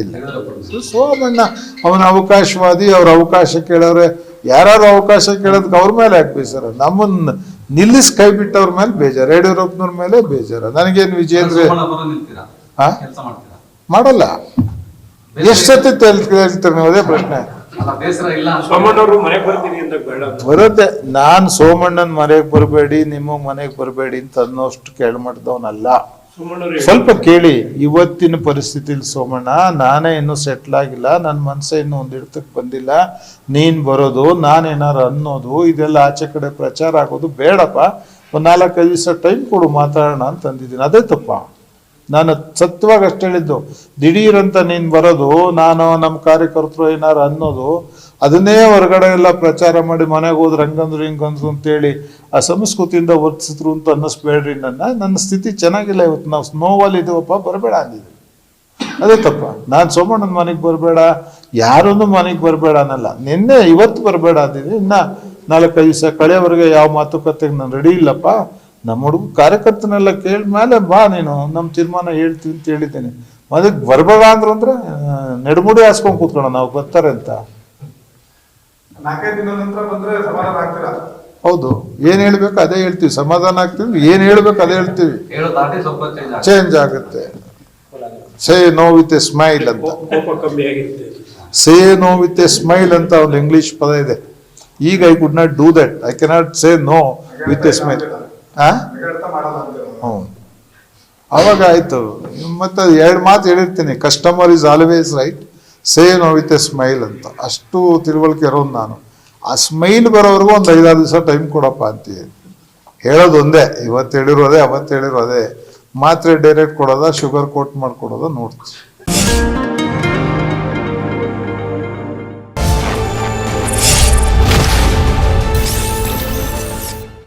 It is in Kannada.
ಇಲ್ಲ. ಸೋಮಣ್ಣ ಅವನ ಅವಕಾಶವಾದಿ ಅವ್ರ ಅವಕಾಶ ಕೇಳೋರೆ. ಯಾರು ಅವಕಾಶ ಕೇಳೋದಕ್ಕೆ ಅವ್ರ ಮೇಲೆ ಯಾಕೆ ಸರ್ ನಮ್ಮನ್ನ ನಿಲ್ಲಿಸ್ ಕೈ ಬಿಟ್ಟವ್ರ ಮೇಲೆ ಬೇಜಾರ. ಯಡಿಯೂರಪ್ಪನವ್ರ ಮೇಲೆ ಬೇಜಾರ. ನನಗೇನು ವಿಜೇಂದ್ರ ಮಾಡಲ್ಲ. ಎಷ್ಟೊತ್ತಿ ಕೇಳ್ತೀರಿ ನೀವು ಅದೇ ಪ್ರಶ್ನೆ. ಬೇಸರ ಬರುತ್ತೆ. ನಾನ್ ಸೋಮಣ್ಣನ ಮನೆಗೆ ಬರಬೇಡಿ ನಿಮ್ಮ ಮನೆಗೆ ಬರಬೇಡಿ ಅಂತ ಅನ್ನೋಷ್ಟು ಕೇಳ್ಮಟ್ಟದವನಲ್ಲ ಸೋಮಣ್ಣವ್ರು ಸ್ವಲ್ಪ ಕೇಳಿ, ಇವತ್ತಿನ ಪರಿಸ್ಥಿತಿಲಿ ಸೋಮಣ್ಣ, ನಾನೇ ಇನ್ನೂ ಸೆಟ್ಲ್ ಆಗಿಲ್ಲ ನನ್ನ ಮನಸ್ಸೇ ಇನ್ನೂ ಒಂದು ಹಿಡ್ತಕ್ಕೆ ಬಂದಿಲ್ಲ, ನೀನ್ ಬರೋದು ನಾನೇನಾರು ಅನ್ನೋದು, ಇದೆಲ್ಲ ಆಚೆ ಕಡೆ ಪ್ರಚಾರ ಆಗೋದು ಬೇಡಪ್ಪ. ಒಂದು ನಾಲ್ಕೈದು ದಿವಸ ಟೈಮ್ ಕೊಡು, ಮಾತಾಡೋಣ ಅಂತ ಅಂದಿದ್ದೀನಿ. ಅದೇ ತಪ್ಪ? ನಾನು ಸತ್ಯವಾಗಿ ಅಷ್ಟು ಹೇಳಿದ್ದು, ದಿಢೀರಂತ ನೀನು ಬರೋದು, ನಾನು ನಮ್ಮ ಕಾರ್ಯಕರ್ತರು ಏನಾರು ಅನ್ನೋದು, ಅದನ್ನೇ ಹೊರಗಡೆ ಎಲ್ಲ ಪ್ರಚಾರ ಮಾಡಿ ಮನೆಗೆ ಹೋದ್ರೆ ಹಂಗಂದ್ರು ಹಿಂಗಂದ್ರು ಅಂತೇಳಿ ಆ ಸಂಸ್ಕೃತಿಯಿಂದ ವರ್ತಿಸಿದ್ರು ಅಂತ ಅನ್ನಿಸ್ಬೇಡ್ರಿ ನನ್ನ. ನನ್ನ ಸ್ಥಿತಿ ಚೆನ್ನಾಗಿಲ್ಲ ಇವತ್ತು. ನಾವು ಸ್ನೋವಲ್ಲಿ ಇದೀವಪ್ಪ ಬರಬೇಡ ಅಂದಿದ್ವಿ ಅದೇ ತಪ್ಪ. ನಾನು ಸೋಮಣ್ಣನ ಮನೆಗೆ ಬರಬೇಡ ಯಾರೊಂದು ಮನೆಗೆ ಬರಬೇಡ ಅನ್ನಲ್ಲ. ನಿನ್ನೆ ಇವತ್ತು ಬರಬೇಡ ಅಂದಿದ್ವಿ ಇನ್ನು ನಾಲ್ಕೈದು ದಿವಸ ಕಳೆಯವರೆಗೆ ಯಾವ ಮಾತುಕತೆಗೆ ನಾನು ರೆಡಿ ಇಲ್ಲಪ್ಪ. ನಮ್ಮ ಹುಡುಗ ಕಾರ್ಯಕರ್ತನೆಲ್ಲ ಕೇಳಿದ ಮೇಲೆ ಬಾ ನೀನು ನಮ್ಮ ತೀರ್ಮಾನ ಹೇಳ್ತೀವಿ ಅಂತ ಹೇಳಿದ್ದೇನೆ. ಅದಕ್ಕೆ ಬರ್ಬೇಡ ಅಂದ್ರು ಅಂದ್ರೆ ಆ, ಹಾಸ್ಕೊಂಡು ಕೂತ್ಕೊಳ್ಳೋಣ ನಾವು ಬರ್ತಾರೆ ಅಂತ. ನಾಲ್ಕೈದು ನಂತರ ಬಂದ್ರೆ ಸಮಾಧಾನ ಆಗ್ತೀರಾ? ಹೌದು. ಏನ್ ಹೇಳ್ಬೇಕು ಅದೇ ಹೇಳ್ತೀವಿ. ಸಮಾಧಾನ ಆಗ್ತೀವಿ. ಏನ್ ಹೇಳ್ಬೇಕು ಅದೇ ಹೇಳ್ತೀವಿ. ಚೇಂಜ್ ಆಗುತ್ತೆ. Say no with a smile ಅಂತ. Say no with a smile ಅಂತ ಒಂದು ಇಂಗ್ಲಿಷ್ ಪದ ಇದೆ. ಈಗ I could not do that I cannot say no with a smile ಹ್ಞೂ ಅವಾಗ ಆಯ್ತು. ಮತ್ತೆ ಎರಡು ಮಾತು ಹೇಳಿರ್ತೀನಿ. Customer is always right say no with a smile ಅಂತ. ಅಷ್ಟು ತಿಳುವಳಿಕೆ ಇರೋದು ನಾನು. ಆ ಸ್ಮೈಲ್ ಬರೋವರೆಗೂ ಒಂದು ಐದಾರು ದಿವಸ ಟೈಮ್ ಕೊಡಪ್ಪ ಅಂತ ಹೇಳೋದು ಒಂದೇ. ಇವತ್ತು ಹೇಳಿರೋದೆ ಅವತ್ತು ಹೇಳಿರೋದೇ. ಮಾತ್ರೆ ಡೈರೆಕ್ಟ್ ಕೊಡೋದ ಶುಗರ್ ಕೋಟ್ ಮಾಡಿಕೊಡೋದ ನೋಡ್ತೀವಿ